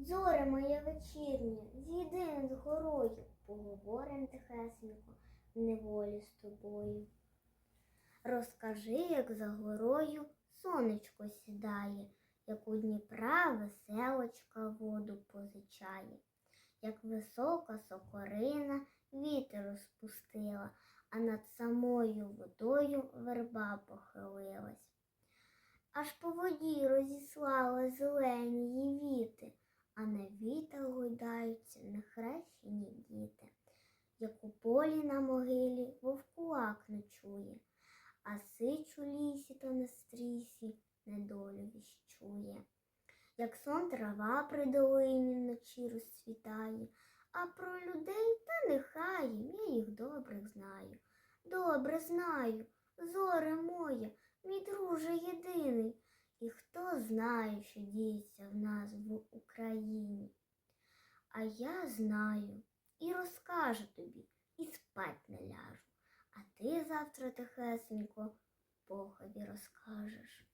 Зоре моє вечірнє, зійди над горою, поговорим тихесенько в неволі з тобою. Розкажи, як за горою сонечко сідає, як у Дніпра веселочка воду позичає, як висока сокорина вітер розпустила, а над самою водою верба похилилась. Аж по воді розіслала а на вітер гойдаються нехрещені діти, як у полі на могилі вовкулак ночує, а сич у лісі та на стрісі недолю віщує. Як сон трава при долині вночі розцвітає, а про людей та нехай я їх добре знаю. Добре знаю, зоре моє, мій друже єдиний, і хто знає, що діється в нас в Україні. А я знаю і розкажу тобі, і спать не ляжу, а ти завтра тихесенько Богові розкажеш.